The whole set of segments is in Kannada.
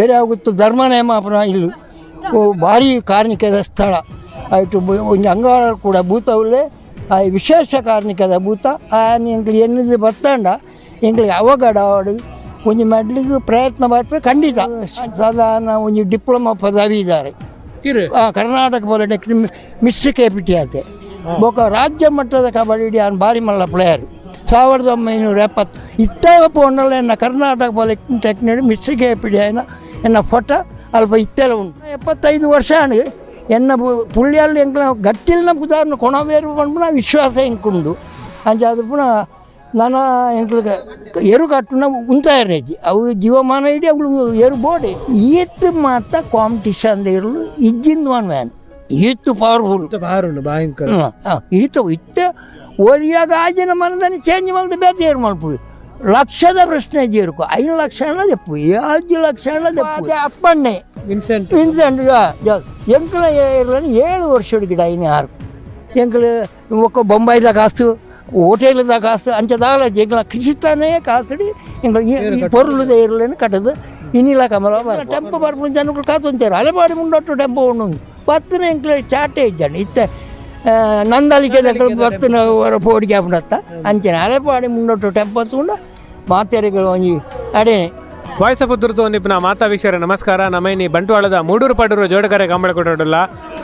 ಪೆರಿಯಾಗುತ್ತು ಧರ್ಮ ನೇಮಾಪನ ಓ ಭಾರಿ ಕಾರ್ಣಿಕದ ಸ್ಥಳ. ಆಯಿತು ಒಂದು ಅಂಗಾರ ಕೂಡ ಭೂತವಲ್ಲೇ ಆ ವಿಶೇಷ ಕಾರ್ಣಿಕದ ಭೂತ. ಎಂಗ್ಲು ಎನ್ನದು ಬರ್ತಾಂಡ ಎಂಗ್ಲಿಗೆ ಅವಘಡ ಆಡು. ಒಂಜಿ ಮೆಡ್ಲಿಗೆ ಪ್ರಯತ್ನ ಮಾಡ್ಬೇಕು ಖಂಡಿತ. ಸಾಧಾರಣ ಒಂದು ಡಿಪ್ಲೊಮಾ ಪದವಿ ಇದ್ದಾರೆ. ಕರ್ನಾಟಕ ಪಾಲಿಟೆಕ್ನಿಕ್ ಮಿಸ್ಟ್ರಿ ಕೆಪಿಟಿ ಆತೆ. ಬೊಕ ರಾಜ್ಯ ಮಟ್ಟದ ಕಬಡ್ಡಿ ಆನ್ ಭಾರಿ ಮಲ್ಲ ಪ್ಲೇಯರ್ ಸಾವಿರದ ಒಂಬೈನೂರ ಎಪ್ಪತ್ತು ಇತ್ತಾಗ ಪೋಂಡಲ್ಲ ಕರ್ನಾಟಕ ಪಾಲಿಟೆಕ್ನಿಕ್ ಮಿಸ್ಟ್ರಿ ಕೆಪಿಟಿ ಆಯ್ನ ಎನ್ನ ಫೋಟ ಅಲ್ಪ ಇತ್ತೆಲ್ಲ ಉಂಟು. ಎಪ್ಪತ್ತೈದು ವರ್ಷ ಆಣ್. ಎನ್ನ ಬು- ಪುಳ್ಳಿಯಲ್ಲಿ ಎಂಕ್ಲ ಗಟ್ಟಿಲ್ನ ಉದಾಹರಣೆ ಕೊಣವೇರು ಪಂಡ ವಿಶ್ವಾಸ ಎಂಕುಂಡು ಅಂಚ ಅದು ಪುನಃ ನನ್ನ ಎಂಕ್ಲಿಗೆ ಎರು ಕಟ್ಟುನ ಉಂತಾಯಿರೇಜಿ ಅವು ಜೀವಮಾನ ಇಡೀ ಅವಳು ಎರು ಬೋಡೆ. ಈತ್ ಮಾತ ಕಾಂಪಿಟಿಷನ್ ಇರಲು ಇಜ್ಜಿಂದ ಒನ್ ವ್ಯಾನ್. ಈತ್ ಪವರ್ಫುಲ್ ಭಯಂಕರ. ಈತ ಇತ್ತ ಒರಿಯಾಗ ಆಜಿನ ಮನದಲ್ಲಿ ಚೇಂಜ್ ಮಾಡಿದ ಬೇತೆ ಏರು ಮಾಡ್ಪು ಲಕ್ಷದ ಪ್ರಶ್ನೆ ಜೀರ್ಕು ಐದು ಲಕ್ಷ ಎಲ್ಲ ದೆಪ್ಪು ಐದು ಲಕ್ಷ ಎಲ್ಲ ದೆಪ್ಪು ಅಪ್ಪಣ್ಣೆ ವಿನ್ಸೆಂಟ್ ವಿನ್ಸೆಂಟ್ ಎಂಕಲ ಇರಲನ್ನು ಏಳು ವರ್ಷದ ಗಿಡ ಇನ್ನು ಯಾರು ಎಂಕಲು ಒಕ್ಕ ಬೊಂಬೈದ ಕಾಸು ಹೋಟೆಲ್ದ ಕಾಸು ಅಂಚದಾಲ ಎಂಕಲ ಕೃಷಿತಾನೇ ಕಾಸಡಿ ಎಂಕಲ್ ಈ ಪೊರ್ಲುದ ಇರಲೇನು ಕಟ್ಟದು ಇನ್ನಿಲ್ಲ ಕಮಲ ಟೆಂಪೋ ಬರ್ಪುಂಡು ಜನಗಳು ಕಾಸು ಅಂತಾರೆ ಅಲೆಪಾಡಿ ಮುಂಡೊಟ್ಟು ಟೆಂಪೋ ಉಂಡು ಬತ್ತನ ಎಂಕಲ ಚಾಟೆ ಇದ್ದಾನೆ ಇತ್ತ ನಂದಲಿಕೆ ಬತ್ತನ ಹೊರ ಪೋಡಿಗೆ ಹಾಕೊಂಡತ್ತ ಅಂಚನೆ ಅಲೆಪಾಡಿ ಮುಂಡೊಟ್ಟು ಟೆಂಪೋ ತಗೊಂಡು ಮಾತೆರೆಗಳು ಅಡೇನೆ ವಾಯ್ಸ್ ಇಪ್ಪ ನಾ ಮಾತಾ ವೀಕ್ಷರ ನಮಸ್ಕಾರ. ನಮೈನಿ ಬಂಟ್ವಾಳದ ಮೂಡೂರು ಪಡೂರು ಜೋಡಕರೆ ಕಂಬಳ ಕೊಟ್ಟೋಡಲ್ಲ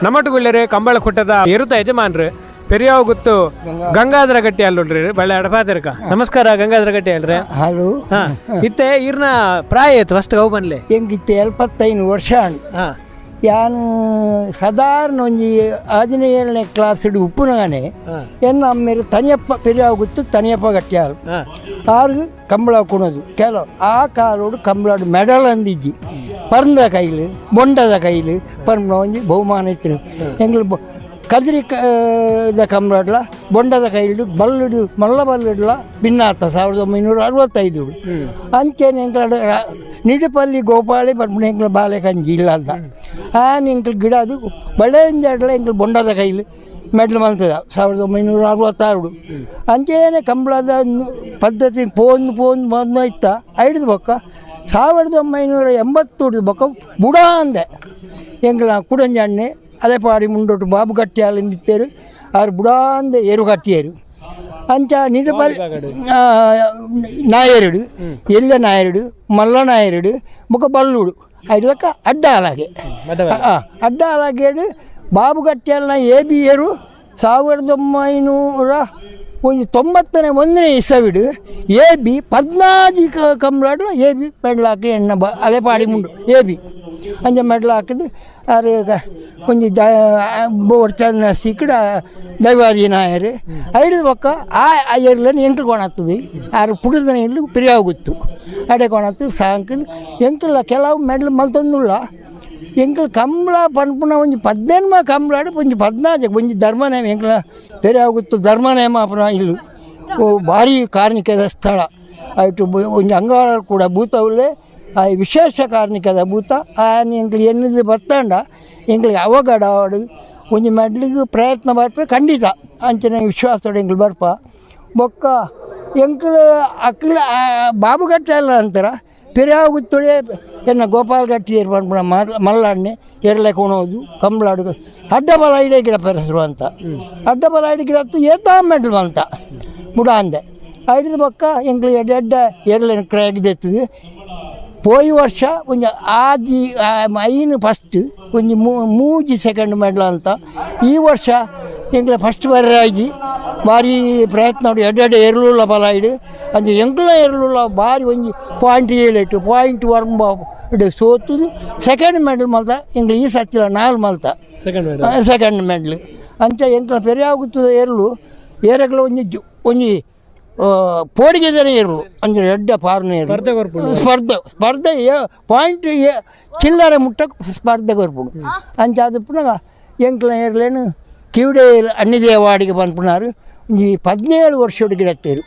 ನಮ್ಮಟ್ಟುಗುಳ್ಳರೆ ಕಂಬಳ ಕೊಟ್ಟದ ಇರುತ್ತ ಯಜಮಾನ್ರು. ಪೆರಿಯಾವ್ ಗೊತ್ತು ಗಂಗಾಧರ ಗಟ್ಟಿ ಅಲ್ಲೋಡ್ರಿ ಬಳ್ಳೆ ಅಡಪಾತಿರ್ಕ ನಮಸ್ಕಾರ ಗಂಗಾಧರ ಗಟ್ಟಿ ಅಲ್ರಿ ಹಲೋ. ಹಾ ಇತ್ತೆ ಇರ್ನ ಪ್ರಾಯ ಆಯ್ತು ಫಸ್ಟ್ ಗೌ ಬನ್ಲೆ ಹೆಂಗಿತ್ತೆ? ಎಲ್ಪತ್ತೈದು ವರ್ಷ ಹಾ. ಯಾನು ಸಾಧಾರಣ ಒಂಜಿ ಆದಿನ ಏಳನೇ ಕ್ಲಾಸ್ ಹಿಡಿ ಉಪ್ಪುನಗಾನೆ ಹಾ ಎನ್ನ ಅಮ್ಮೇರು ತನಿಯಪ್ಪ ಪೆರಿಯಾಗುತ್ತು ತನಿಯಪ್ಪ ಗಟ್ಟಿಯಾರು ಹಾ ಆರು ಕಂಬಳ ಕುಣದು ಕೆಲವು ಆ ಕಾಲೋಡು ಕಂಬಳಾಡು ಮೆಡಲ್ ಅಂದಿಜ್ಜಿ ಪರ್ದ ಕೈಲು ಬೊಂಡದ ಕೈಲು ಪರ್ಮ ಒಂಜಿ ಬಹುಮಾನ ಇತ್ತು ಎಂಗ್ಲು ಬೊ- ಕದ್ರಿ ಕ ಇದ ಕಂಬಳಡ್ಲ ಬೊಂಡದ ಕೈಲು ಬಲ್ಲುಡು ಮಲ್ಲ ಬಲ್ಲುಡ್ಲ ಭಿನ್ನಾತ ಸಾವಿರದ ಒಂಬೈನೂರ ಅರವತ್ತೈದು ಅಂಚೆನೆ ಎಂಗ್ಲ ನಿಡುಪಲ್ಲಿ ಗೋಪಾಳಿ ಬರ್ಬಿಡ ಎಂಗ್ಲ ಬಾಲೆ ಕಂಜಿ ಇಲ್ಲ ಅಂತ. ಆನೆ ಎಂಗ್ಲ ಗಿಡ ಅದು ಬಳೆಂಜಾಡ್ಲ ಎಂಗ್ಲ ಬೊಂಡದ ಕೈಲು ಮೆಡ್ಲು ಮಂತದ ಸಾವಿರದ ಒಂಬೈನೂರ ಅರವತ್ತಾರು ಅಂಚೆನೆ ಕಂಬಳದ ಪದ್ಧತಿ ಪೋಂದು ಪೋಂದು ಬಂದು ಇತ್ತ. ಐಡಿದ ಬೊಕ್ಕ. ಸಾವಿರದ ಒಂಬೈನೂರ ಎಂಬತ್ತೊಡ್ದು ಬೊಕ್ಕ ಬುಡ ಅಂದೆ. ಎಂಗ್ಲ ಕುಡಂಜಣ್ಣೆ ಅಲೆಪಾಡಿ ಮುಂಡೊಟ್ಟು ಬಾಬು ಗಟ್ಟಿ ಅಲ್ಲಿಂದಿತ್ತೇರು. ಅವ್ರು ಬುಡ ಅಂದೆ ಏರು ಕಟ್ಟಿಯರು ಅಂಚ ನಿಡುಪಲ್ ಆ, ನಾಯರುಡು ಎಲ್ಲ ನಾಯರುಡು ಮಲ್ಲ ನಾಯರುಡು ಮುಖ ಬಲ್ಲುಡು ಐದಕ್ಕ ಅಡ್ಡ ಅಲಾಗೆ ಆ, ಅಡ್ಡ ಅಲಾಗೇಡು ಬಾಬು ಗಟ್ಟಿಯಲ್ಲ ಎ ಬಿ ಏರು ಸಾವಿರದ ಒಂಬೈನೂರ ಒಂದು ತೊಂಬತ್ತನೇ ಒಂದನೇ ಇಸವಿಡು ಎ ಬಿ ಪದ್ನಾಜಿ ಕಂಬಳಾಡು, ಎ ಬಿ ಮೆಡ್ಲಾಕಿ ಎಣ್ಣ ಬ ಅಲೆಪಾಡಿ ಮುಂಡು ಎ ಬಿ. ಅಂಜ ಮೆಡ್ಲ ಹಾಕಿದ್ರು ಅರೆ ಒಂಜಿ ದ ಚಂದ ಸಿಕ್ಕಡ ದೈವಾದಿ ನಾಯರು. ಐದು ಪಕ್ಕ ಆ ಐರ್ಲನ್ನು ಎಂಟು ಕೊಣಾಗ್ತದೆ ಆರು ಪುಡಿದ ಪ್ರಿಯ ಆಗುತ್ತು ಅಡೆ ಕೊಣತ್ತು ಸಾಂಕದು ಎಂಕಲ್ಲ ಕೆಲವು ಮೆಡ್ಲ್ ಮಲ್ತೊಂದುಲ್ಲ. ಎಂಕಲ್ ಕಂಬಳ ಪನ್ಪುನ ಒಂಜಿ ಪದ್ದೆನ್ಮ ಕಂಬಳಾಡು ಒಂಜಿ ಪದ್ನಾಜ ಒಂಜಿ ಧರ್ಮನೇಮ ಎಂಕಲ ಬೇರೆ ಆಗುತ್ತು ಧರ್ಮನೇಮಾಪನ ಇಲ್ಲು. ಓ, ಭಾರಿ ಕಾರ್ಣಿಕದ ಸ್ಥಳ. ಆಯಿತು ಒಂಜಿ ಅಂಗಾರ ಕೂಡ ಭೂತವುಲ್ಲೇ ಆ ವಿಶೇಷ ಕಾರ್ಣಿಕದ ಭೂತ, ಆ ಎಂಕ್ಲು ಎನ್ನದು ಬರ್ತಾಂಡ ಎಂಕ್ಲಿಗೆ ಅವಘಡ ಆಡು. ಒಂಜಿ ಮೆಡ್ಲಿಗೆ ಪ್ರಯತ್ನ ಮಾಡ್ಬೇಕು ಖಂಡಿತ. ಅಂಚನೆ ವಿಶ್ವಾಸದೊಡೆ ಎಂಕ್ಲು ಬರ್ಪ. ಬೊಕ್ಕ ಎಂಕ್ಲು ಅಕ್ಲ ಬಾಬುಗಟ್ಟೆ ಅಲ್ಲ ಅಂತಾರ ಪಿರಿಯಾಗುತ್ತೊಡೆ ಎನ್ನ ಗೋಪಾಲ್ ಗಟ್ಟಿ ಏರ್ಪಂಡ ಮಲ್ಲಾಡ್ನೆ ಎರಲೆ ಕೊಣೋದು ಕಂಬಳಾಡು ಅಡ್ಡಬಲ ಇಡೇ ಗಿಡ ಪೆರೆಸರು ಅಂತ. ಅಡ್ಡಬಲ ಇಡೆ ಗಿಡ ಅತ್ತು ಏತಾ ಮೆಡ್ಲು ಅಂತ ಬುಡ ಅಂದೆ. ಹಿಡಿದ ಪಕ್ಕ ಎಂಕ್ಲು ಎಡ್ಡೆ ಎಡ್ಡ ಎರಲೆ ಕ್ರಾಗಿದೆತ್ತದು పోయి ವರ್ಷ కొంచెం ఆది అయిన ఫస్ట్ కొంచెం మూ ಮೂಜಿ ಸೆಕೆಂಡ್ ಮೆಡಲ್ ಅಂತ ಈ ವರ್ಷ ಎಂಕ್ಲ ಫಸ್ಟ್ ಬರಾಗಿ ಭಾರಿ ಪ್ರಯತ್ನ ನೋಡಿ ಎಡ್ಡೆ ಎರಳುಲ್ಲ ಬಲ ಇಡು ಅಂಚೆ ಎಂಕ್ಲ ಎರಳುಲ್ಲ ಭಾರಿ ಒಂಜಿ ಪಾಯಿಂಟ್ ಏಳೆಟ್ಟು ಪಾಯಿಂಟ್ ವರ್ಂಬ ಇಡು ಸೋತುದು ಸೆಕೆಂಡ್ ಮೆಡಲ್ ಮಲ್ತ ಎಂಕ್ಲ ಈ ಸತ್ತಿಲ್ಲ ನಾಲ್ ಮಲ್ತ ಸೆಕೆಂಡ್ ಸೆಕೆಂಡ್ ಮೆಡಲ್ ಅಂಚ ಎಂಕ್ಲ ಪೆರಿ ಆಗುತ್ತದೆ ಎರಲು ಏರಗ್ಲ ಒಂಜಿ ಜು- ಒಂಜಿ ಪೋಡಿಗೆದನೆ ಇರಲು ಅಂದ್ರೆ ಎಡ್ಡ ಪಾರ್ನ ಸ್ಪರ್ಧೆ ಕೊರ್ಪುಂಡು. ಸ್ಪರ್ಧೆ ಸ್ಪರ್ಧೆ ಏ- ಪಾಯಿಂಟ್ ಏ- ಚಿಲ್ಲರೆ ಮುಟ್ಟಕ್ಕೆ ಸ್ಪರ್ಧೆ ಕೊರ್ಪುಡು ಅಂಚ ಅದು ಪುನಃ ಎಂಕ್ಲ ಏರ್ಲೇನು ಕಿವಿಡೆ ಅನ್ನಿದೆ ವಾಡಿಗೆ ಬಂದ್ಪುನಾರು ಈ ಹದಿನೇಳು ವರ್ಷದ ಗಿಡತ್ತೇರು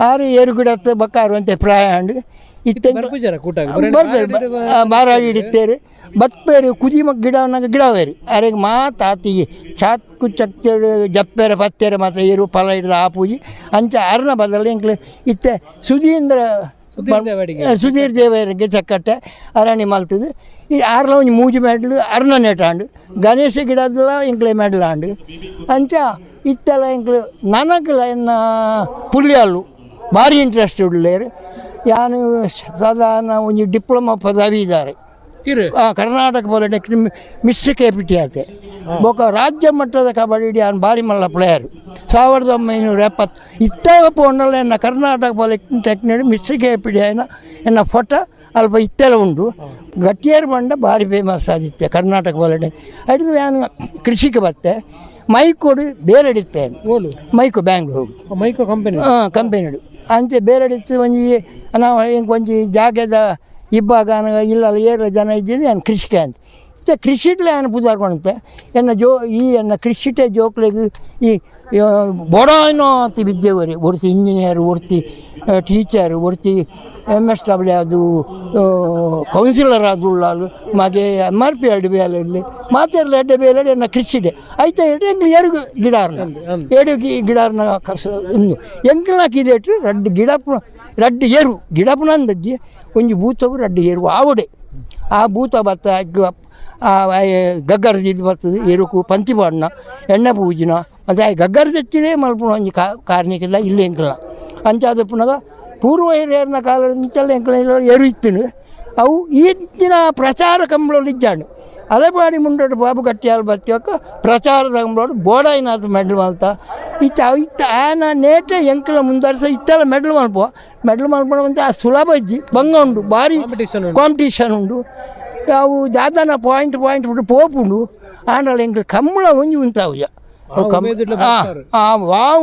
ಆರು ಏರು ಗಿಡತ್ತೆ ಬಕ್ಕಾರು ಅಂತ ಪ್ರಾಯಾಂಡ್ ಇತ್ತೆಂಕ್ಲ ಬರ್ಪುಜರ ಕೂಟಾಗ. ಬರ್ತಾರೆ ಬಾರಾಡಿ ಇಡುತ್ತೇರು ಬತ್ತೇರು ಕುದಿ ಗಿಡ ಗಿಡ ಗಿಡವೇರು ಅರೆಗೆ ಮಾತು ಆತಿಗೆ ಚಾತ್ಕು ಚಕ್ತೇರು ಜಪ್ಪೇರ ಪತ್ತೇರ ಮಾತ ಏರು ಫಲ ಹಿಡಿದ ಆ ಪೂಜಿ. ಅಂಚ ಅರ್ನ ಬದಲು ಎಂಕ್ಲು ಇತ್ತೆ ಸುಧೀಂದ್ರ ಸುಧೀರ್ ದೇವರಿಗೆ. ಚಕ್ಕಟ್ಟೆ ಅರಣಿ ಮಲ್ತದು. ಈ ಆರ್ಲ ಒಂಜಿ ಮೂಜಿ ಮೆಡ್ಲು ಅರ್ನ ನೆಟಾಂಡು ಗಣೇಶ ಗಿಡದಲ್ಲ ಎಂಕ್ಲೆ ಮೆಡ್ಲಾಂಡು ಅಂಚ ಇತ್ತೆಲ್ಲ ಎಂಕ್ಲು ನನಗಲ್ಲ ಎನ್ನ ಪುಲಿಯಲ್ಲು ಭಾರಿ ಇಂಟ್ರೆಸ್ಟ್ ಉಳ್ಳೇರು. ಯಾನು ಸಾಧಾರಣ ಒಂದು ಡಿಪ್ಲೊಮಾ ಪದವಿ ಆ, ಕರ್ನಾಟಕ ಪಾಲಿಟೆಕ್ನಿಕ್ ಮಿಶ್ರ ಕೆಪಿಟಿ ಆತೆ ಬೊಕ ರಾಜ್ಯ ಮಟ್ಟದ ಕಬಡ್ಡಿ ಅವ್ನು ಭಾರಿ ಮಲ್ಲ ಪ್ಲೇಯರ್ ಸಾವಿರದ ಒಂಬೈನೂರ ಎಪ್ಪತ್ತು ಇತ್ತಾಗ ಪೋಂಡಲ್ಲ ಎನ್ನ ಕರ್ನಾಟಕ ಪಾಲಿಟೆಕ್ನಿಕ್ ಮಿಶ್ರ ಕೆಪಿಟಿ ಆಯ್ನ ಎನ್ನ ಫೋಟೋ ಅಲ್ಪ ಇತ್ತೆಲ್ಲ ಉಂಡು ಗಟ್ಟಿಯರ್ ಬಂಡ ಭಾರಿ ಫೇಮಸ್ ಆದಿತ್ತೆ ಕರ್ನಾಟಕ ಪಾಲಿಟೆಕ್ ಹಿಡಿದು ನಾನು ಕೃಷಿಗೆ ಬತ್ತೆ ಮೈಕೋಡು ಬೇರೆ ಹಿಡಿತೇನೆ ಓಲು. ಮೈಕು ಬ್ಯಾಂಗ್ಳೂರು. ಮೈಕೋ ಕಂಪನಿ ಹಾಂ ಕಂಪೆನಿಡು ಅಂಚೆ ಬೇರೆ ಇತ್ತು ಒಂಜಿ, ನಾವು ಹಿಂಗೆ ಒಂಜಿ ಜಾಗದ ಇಬ್ಬಾಗ ಇಲ್ಲ ಏರ್ಲ ಜನ ಇದ್ದಿದ್ದು ಏನು ಕೃಷಿಕೆ ಅಂತ. ಇತ್ತ ಕೃಷಿಟ್ಲೆ ಏನು ಪುದಾರ್ಕೊಂಡಂತೆ ಎನ್ನ ಜೋ, ಈ ಎನ್ನ ಕೃಷಿಟೆ ಜೋಕ್ಲೆಗ್ ಈ ಬೊಡಾಯ್ನೋ ಅಂತ ಬಿದ್ದೇವರಿ ಒಡ್ತಿ ಇಂಜಿನಿಯರ್ ಒಡ್ತಿ ಟೀಚರ್ ಒಡ್ತಿ ಎಂ ಎಸ್ ಡಬ್ಲ್ಯೂ ಅದು ಕೌನ್ಸಿಲರ್ ಅದು ಉಳ್ಳಾಲು ಮಗೆ ಎಂ ಆರ್ ಪಿ ಎರಡು ಬೇಲೆ ಮಾತಾಡಲ ಎಡ್ಡೆ ಬೇಲೆ ಎನ್ನ ಕೃಷಿಡೆ ಆಯ್ತಾ ಎಂಗ್ಲು ಎರಡು ಗಿಡಾರ್ನ ಎರಡು ಗಿಡಾರ್ನ ಕಸ ಇನ್ನು ಎಂಕ್ಲಾಕಿದೆ ರಡ್ಡು ಗಿಡಪ್ಪ ರಡ್ಡು ಏರು ಗಿಡಪನ ಅಂದಜ್ಜಿ ಒಂಜಿ ಭೂತವು ರಡ್ಡು ಏರು ಆವಡೆ ಆ ಭೂತ ಆ ಗಗ್ಗರದಿದ್ದು ಬರ್ತದೆ ಎರುಕು ಪಂಚಿ ಬಣ್ಣ ಎಣ್ಣೆ ಪೂಜಿನ ಮತ್ತು ಆ ಗಗ್ಗರದಚ್ಚಿಡೆ ಮಲ್ಪುಣ ಒಂಜಿ ಕಾ ಕಾರ್ಣಿಕದ ಇಲ್ಲಿ ಎಂಕ್ಲ ಅಂಚಾದ ಪುನಗ ಪೂರ್ವ ಹಿರಿಯರನ ಕಾಲದಿಂತೆಲ್ಲ ಎಂಕಲ ಎರು ಇತ್ತಿನ. ಅವು ಈಚಿನ ಪ್ರಚಾರ ಕಂಬಳಲ್ಲಿ ಇಜ್ಜಾಂಡು ಅಲೆಬಾಡಿ ಮುಂಡೋಡು ಬಾಬು ಗಟ್ಟಿಯಾಲ್ ಬತ್ತಿಯಕ್ಕ ಪ್ರಚಾರದ ಕಂಬಳೋಡು ಬೋಡಾಯಿನಾಥ ಮೆಡ್ಲು ಮಲ್ತ. ಇತ್ತ ಇತ್ತ ಆನ ನೇಟ ಎಂಕಲ ಮುಂದರ್ಸ ಇತ್ತೆಲ್ಲ ಮೆಡ್ಲು ಮಲ್ಪ ಮೆಡ್ಲು ಮಲ್ಪಣ ಅಂತ ಆ ಸುಲಭ ಇಜ್ಜಿ ಬಂಗ ಉಂಡು ಭಾರಿ ಕಾಂಪಿಟೇಷನ್ ಉಂಡು ಅವು ದಾದಾನ ಪಾಯಿಂಟ್ ಪಾಯಿಂಟ್ ಬಿಟ್ಟು ಪೋಪುಂಡು. ಆಮೇಲೆ ಹೆಂಗ್ ಕಂಬಳ ಒಂಜಿ ಉಂಟಾವ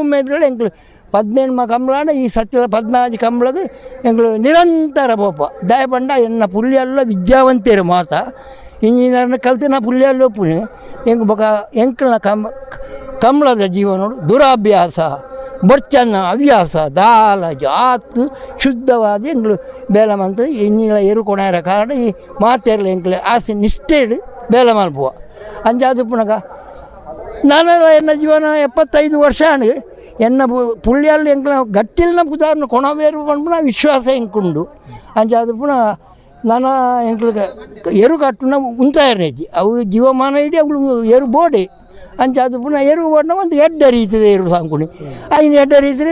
ಮೇದ್ಗಳು ಹೆಂಗ್ ಪದ್ನೆಂಟು ಮ ಕಂಬಳ ಈ ಸತ್ಯ ಪದ್ನಾಲ್ಕು ಕಂಬಳದ ಹೆಂಗ್ ನಿರಂತರ ಪೋಪ. ದಯ ಬಂಡ ಎನ್ನ ಪುಲ್ಯಲ್ಲ ವಿದ್ಯಾವಂತೇರ ಮಾತ. ಇಂಜಿನಿಯರ್ ಕಲ್ತಿ ನಾ ಪುಲ್ಯಲ್ಲೋ ಪುಣ್ಯ ಹೆಂಗ್ ಬಕ ಹೆಂಗ್ ಕಂಬಳದ ಜೀವನ ದುರಾಭ್ಯಾಸ. ಬೊಚ್ಚನ್ನ ಹವ್ಯಾಸ, ದಾಲ, ಜಾತು, ಶುದ್ಧವಾದ ಎಂಗ್ಳು ಬೇಲ ಮಂತ ಇನ್ನಿಲ ಎರು ಕೊಣಾರ ಕಾರಣ ಈ ಮಾತೇರ್ಲ ಎಂಕ್ಲೆ ಆಸೆ ನಿಷ್ಠೆಡು ಬೇಲ ಮಲ್ಪುವ ಅಂಜಾದು ಪುನಗ ನಾನೆಲ್ಲ ಎನ್ನ ಜೀವನ ಎಪ್ಪತ್ತೈದು ವರ್ಷ ಅಣು ಎನ್ನ ಪುಳ್ಳಿಯಲ್ಲಿ ಎಂಕ್ಲ ಗಟ್ಟಿಲ್ನ ಉದಾಹರಣೆ ಕೊಣವೇರು ಪಂಪುನ ವಿಶ್ವಾಸ ಎಂಕುಂಡು ಅಂಜಾದು ಪುನಃ ನಾನು ಎಂಕ್ಲಿಗೆ ಎರು ಕಟ್ಟುನ ಉಂತಾಯರ್ನೇಜಿ ಅವು ಜೀವಮಾನ ಇಡೀ ಅವಳು ಎರು ಬೋಡೆ. ಅಂಚಾದ ಪುನಃ ಎರು ಬಣ್ಣ ಒಂದು ಎಡ್ಡ ರೀತಿದೆ ಎರಡು ಸಾಂಕುಣಿ. ಐನು ಎಡ್ಡ ರೀತಿ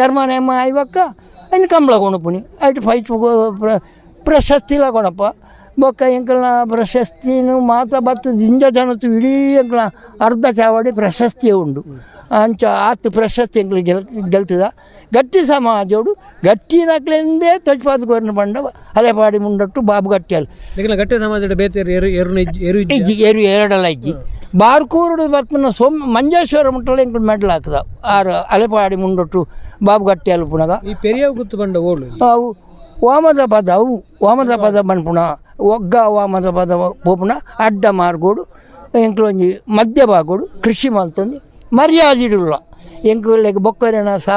ಧರ್ಮ ನೇಮ ಐವಕ್ಕ ಐನು ಕಂಬಳ ಕೊಣಪುಣಿ ಐಟ್ ಫೈಟ್ ಪ್ರಶಸ್ತಿಲ ಕೊಣಪ್ಪ ಬೊಕ್ಕ ಎಂಕಲ್ನ ಪ್ರಶಸ್ತಿನು ಮಾತ ಬತ್ತು ಜಿಂಜ ಜನತು ಇಡೀ ಎಂಕಲ್ನ ಅರ್ಧ ಚಾವಡಿ ಪ್ರಶಸ್ತಿಯೇ ಉಂಡು ಅಂಚ ಆತು ಪ್ರಶಸ್ತಿ ಎಂಕಲ್ ಗೆಲ್, ಗೆಲ್ತದ. ಗಟ್ಟಿ ಸಮಾಜೋಡು ಗಟ್ಟಿ ನಕ್ಲೆಂದೇ ತೊಚ್ಪಾದ ಗೋರ್ನ ಬಂಡ ಹಲೆಪಾಡಿ ಮುಂಡಟ್ಟು ಬಾಬು ಗಟ್ಟಿಯಲ್ ನಿಖಿಲ ಗಟ್ಟಿ ಸಮಾಜದ ಬೇತೇರು ಎರು ಎರು ನಿಜ್- ಎರು ಇಜ್ಜಿ ಇಜ್ಜಿ ಏರು ಎರಡಲ್ಲ ಇಜ್ಜಿ ಬಾರ್ಕೂರುಡು ಬತ್ತನ ಸೊಮ್ ಮಂಜೇಶ್ವರ ಮುಟ್ಟಲ್ಲ ಎಂಕ್ಲು ಮೆಡ್ಲ್ ಹಾಕದ ಆರು ಹಲೆಪಾಡಿ ಮುಂಡೊಟ್ಟು ಬಾಬು ಗಟ್ಟಿಯಲ್ ಪುನಗ ಈ ಪೆರಿಯಾವ್ ಗುತ್ತು ಬಂಡ ಓಳು ಅವು ವಾಮದ ಪದ ಅವು ವಾಮದ ಪದ ಬನ್ಪುಣ ಒಗ್ಗ ವಾಮದ ಪದ ಪೋಪುಣ ಅಡ್ಡ ಮಾರ್ಗೋಡು ಎಂಕ್ಲೊಂಜಿ ಮಧ್ಯ ಭಾಗೋಡು ಕೃಷಿ ಮಲ್ತಂದು ಮರ್ಯಾದಿಡುಲ್ಲ ಎಂಕ್ಲೆಗ್ ಬೊಕ್ಕರಿನ ಸಾ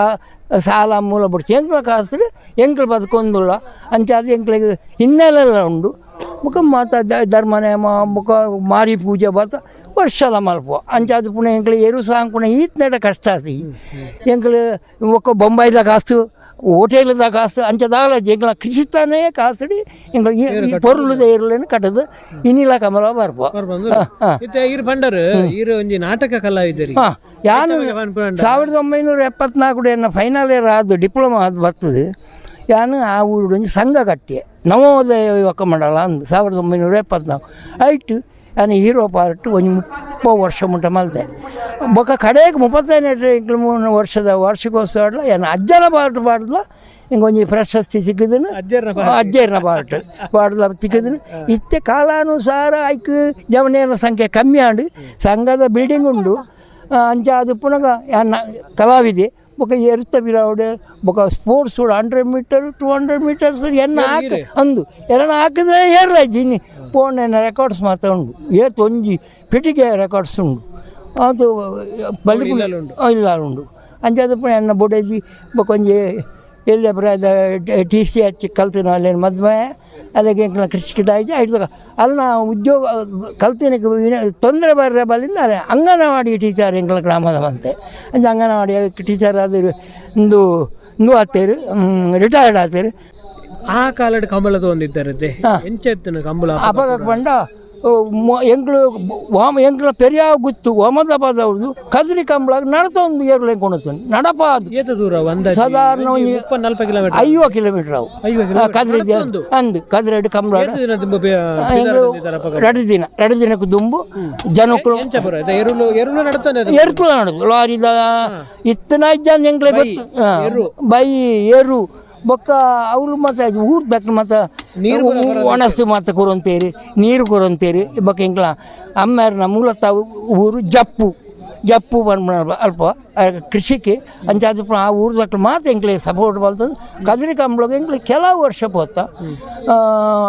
ಸಾಲ ಮೂಲ ಬಿಡ್ಸಿ. ಎಂಕ್ಲ ಕಾಸ್ತು ಎಂಕ್ಲು ಬದುಕೊಂದುಲ್ಲ. ಅಂಚಾದ ಎಂಕ್ಲೆಗ್ ಹಿನ್ನೆಲೆಲ್ಲ ಉಂಡು. ಮುಖ ಮಾತ ದ- ಧರ್ಮ ನೇಮ ಮುಖ ಮಾರಿ ಪೂಜೆ ಬತ್ತ ವರ್ಷಲ ಮಲ್ಪುವ. ಅಂಚಾದ ಪುಣ ಎಂಕ್ಲೆ ಎರು ಪುಣೆ ಈತ್ನೆಡ ಕಷ್ಟ ಆತಿ ಎಂಕ್ಲು ಒಕ್ಕ ಬೊಂಬೈದ ಕಾಸ್ತು ಹೋಟೆಲ್ದ ಕಾಸು ಅಂಚದಾಲ ಎಂಗ್ಲ ಕೃಷಿತಾನೇ ಕಾಸಡಿ ಎಂಗ್ಲ ಈ ಪೊರ್ಲುದ ಇರ್ಲೇನು ಕಟ್ಟದು. ಇನ್ನಿಲ್ಲ ಕಮಲ ಬರ್ಬೋ. ಇರು ಬಂಡರು ಇರು ಒಂಜಿ ನಾಟಕ ಕಲಾವಿದರಿ ಯಾನು ಸಾವಿರದ ಒಂಬೈನೂರ ಎಪ್ಪತ್ನಾಲ್ಕು ಎನ್ನ ಫೈನಲ್ ಇಯರ್ ಆದು ಡಿಪ್ಲೊಮಾ ಅದು ಬರ್ತದೆ. ಯಾನು ಆ ಊರು ಒಂದು ಸಂಘ ಕಟ್ಟಿ. ನವೋದಯ ಯುವಕ ಮಂಡಲ ಅಂದು ಸಾವಿರದ ಒಂಬೈನೂರ ಎಪ್ಪತ್ನಾಲ್ಕು. ಐಟು ಯಾನು ಹೀರೋ ಪಾರ್ಟ್ ಒಂದು ಮುಪ್ಪ ವರ್ಷ ಮುಂಟ ಮಲ್ತೆ. ಬೊಕ್ಕ ಕಡೆಗೆ ಮುಪ್ಪತ್ತೈದು ಇಂಕ್ಲ ಮೂರು ವರ್ಷದ ವಾರ್ಷಿಕೋತ್ಸವ ಏನು ಅಜ್ಜನ ಪಾರ್ಟ್ ಪಾಡ್ಲ ಹಿಂಗೆ ಒಂಜಿ ಪ್ರಶಸ್ತಿ ಸಿಕ್ಕಿದನು? ಅಜ್ಜರ್ನ ಪಾರ್ಟ್ ಪಾಡ್ಲ ತಿಕ್ಕಿದನು ಇತ್ತೆ ಕಾಲಾನುಸಾರ ಐಕ್ ಜವನೇರ ಸಂಖ್ಯೆ ಕಮ್ಮಿ ಆಂಡು. ಸಂಘದ ಬಿಲ್ಡಿಂಗ್ ಉಂಡು. ಅಂಜಾದ ಅಂಚ ಅದು ಪುನಗ ಯಾನ ಕಲಾವಿದೆ. ಬೊಕ ಎರ್ತ ಬಿರಾವಡೆ ಬೊಕ sports hundred metre two hundred metres ಎನ್ನ ಹಾಕ ಅಂದು. ಎಲ್ಲ ಹಾಕಿದ್ರೆ ಏರ್ಲ ಫೋನ್ ರೆಕಾರ್ಡ್ಸ್ ಮಾತ್ರ ಉಂಡು. ಏತ್ ಒಂಜಿ ಪಿಟಿಗೆ ರೆಕಾರ್ಡ್ಸ್ ಉಂಡು. ಅದು ಬಲ್ಲಿ ಉಂಡು. ಇಲ್ಲ ಉಂಡು. ಅಂಜಾದ ಎನ್ನ ಬೊಡೆದಿ ಬೊಕೊಂಜಿ ಎಲ್ಲಿ ಅಪರಾಧ ಟಿ ಸಿ ಹಚ್ಚಿ ಕಲ್ತಿನ ಅಲ್ಲೇನು ಮದುವೆ? ಅಲ್ಲಿಗೆ ಕೃಷಿ ಆಯ್ತು ಆಯ್ತು ಅಲ್ಲಿ ಉದ್ಯೋಗ ಕಲ್ತಿನ ತೊಂದರೆ ಬರ್ರೆ ಬಲ್ಲಿಂದ ಅಲ್ಲಿ ಅಂಗನವಾಡಿ ಟೀಚರ್ ಎಂಕ್ಲ ಗ್ರಾಮದ ಬಂತೆ ಅಂದರೆ ಅಂಗನವಾಡಿ ಟೀಚರ್ ಆದರು ಒಂದು ಇಂದು ಆತೇರು ರಿಟೈರ್ಡ್ ಆತೇರು. ಆ ಕಾಲದ ಕಂಬಳದ ಒಂದಿದ್ದಾರತ್ತೆ ಎಂಚೆತ್ತನ ಕಂಬಳ ಅಪಗ ಬಂಡ ಎಂಗ್ಳು ವಾಮ ಎಂಗ್ಳ ಪೆರಿಯ ಗುತ್ತು ಅಹಮದಾಬಾದ್ ಅವ್ರದ್ದು ಕದ್ರಿ ಕಂಬಳ ನಡತ ಒಂದು ಏರ್ಲೆ ಕೊಡುತ್ತಾನೆ ನಡಪ ಅದು. ದೂರ ಒಂದು ಸಾಧಾರಣ ಒಂದು ಮುಪ್ಪ ನಲ್ಪ ಕಿಲೋಮೀಟರ್ ಐವ ಕಿಲೋಮೀಟರ್ ಅವು. ಕದ್ರಿ ಕದ್ರಿ ಅಂದು. ಕದ್ರೆಡ್ ಕಂಬಳ ಎರಡು ದಿನ ಎರಡು ದಿನಕ್ಕೆ ದುಂಬು. ಜನಕ್ಕಳು ಎರ್ಕುಲ ನಡುದು. ಲಾರಿದ ಇತ್ತನ ಇದ್ದ ಎಂಗ್ಲೆ ಗೊತ್ತು? ಬೈ ಏರು ಬೊಕ್ಕ ಅವ್ರು ಮತ್ತೆ ಊರ್ ದಕ್ಕ ಮತ್ತೆ ಒಣಸು ಮತ್ತೆ ಕೊರಂತೇರಿ ನೀರು ಕೊರಂತೇರಿ ಬೊಕ್ಕ ಎಂಗ್ಲ ಅಮ್ಮರ ಮೂಲತಃ ಊರು ಜಪ್ಪು ಜಪ್ಪು ಬಂದ್ಬಿಡ ಅಲ್ಪ ಕೃಷಿಕೆ ಕೃಷಿಗೆ ಅಂಚಾದ ಆ ಊರ್ ದಕ್ಕ ಮಾತ್ರ ಎಂಗ್ಲೆ ಸಪೋರ್ಟ್ ಬಲ್ತದ. ಕದ್ರಿ ಕಂಬಳಗ ಎಂಗ್ಲೆ ಕೆಲವು ವರ್ಷ ಪೋತ.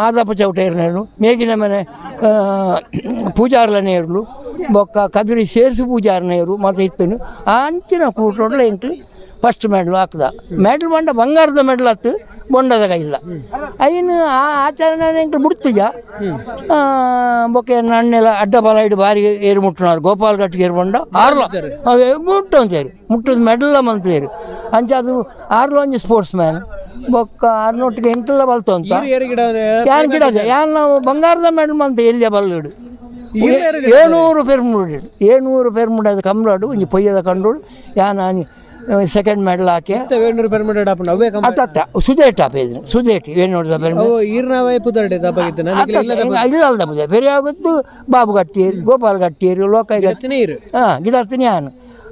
ಆದಪ್ಪ ಚೌಟೇರ್ನೇರು ಮೇಗಿನ ಮನೆ ಪೂಜಾರ್ಲನೇ ಇರಲು. ಬೊಕ್ಕ ಕದ್ರಿ ಸೇಸು ಪೂಜಾರ್ನೇ ನೇರು ಮತ್ತೆ ಇತ್ತು ಆ ಅಂಚಿನ ಕೂಟೋಡ್ಲ ಎಂಕ್ಲಿ ಫಸ್ಟ್ ಮೆಡ್ಲ್ ಹಾಕ್ದ. ಮೆಡ್ಲ್ ಬಂಡ ಬಂಗಾರದ ಮೆಡ್ಲ್ ಹತ್ತು ಬೊಂಡದ ಇಲ್ಲ ಅಯ್ಯನು ಆ ಆಚರಣೆ ಬಿಡ್ತೀಜ ಬೊಕೆ ಅಣ್ಣೆಲ್ಲ ಅಡ್ಡ ಬಲ ಇಡು ಬಾರಿ ಏರು ಮುಟ್ಟನಾರು ಗೋಪಾಲ್ ಗಟ್ಟಿಗೆ ಏರು ಬಂಡ ಆರ್ಲ ಮುಟ್ಟು ಅಂತೇರು ಮುಟ್ಟದ ಮೆಡಲ್ ಮಂತೇರು ಅಂಚ ಅದು ಆರ್ಲ ಒಂಜಿ ಸ್ಪೋರ್ಟ್ಸ್ ಮ್ಯಾನ್ ಬೊಕ್ಕ ಆರ್ನೊಟ್ಟಿಗೆ ಎಂಕ್ಲೆಲ್ಲ ಬಲ್ತು ಅಂತ ಯಾರು ಗಿಡ ಯಾನ್ ನಾವು ಬಂಗಾರದ ಮೆಡಲ್ ಮಂತ ಎಲ್ಲಿಯ ಬಲ್ಲಿಡು ಏಳ್ನೂರು ಪೆರ್ಮುಡು ಏಳ್ನೂರು ಪೆರ್ಮುಡದ ಕಮ್ರಾಡು ಒಂಜಿ ಪೊಯ್ಯದ ಕಂಡು ಯಾನ್ ಆನಿ ಸೆಕೆಂಡ್ ಮೆಡಲ್ ಹಾಕಿ. ವೇಣೂರು ಪೆರ್ಮಿಟೆಡ್ ಆಪುಂಡು ಅವೇ ಅತ್ತ ಸುದೇಟ್ ಸುದೇಟ್ ಏನು ನೋಡಿದ ಈರ್ನಾವೇ ಪುದರ್ಡೆ ಇಲ್ಲದ ಬೇರೆ ಆಗುತ್ತು ಬಾಬು ಗಟ್ಟಿಯರು ಗೋಪಾಲ್ ಗಟ್ಟಿಯರು ಲೋಕಾಯ್ ಗಟ್ಟಿನೇ ಹಾ ಹಾಂ ಗಿಡ ಹತ್ತಿನಿ ಯಾನು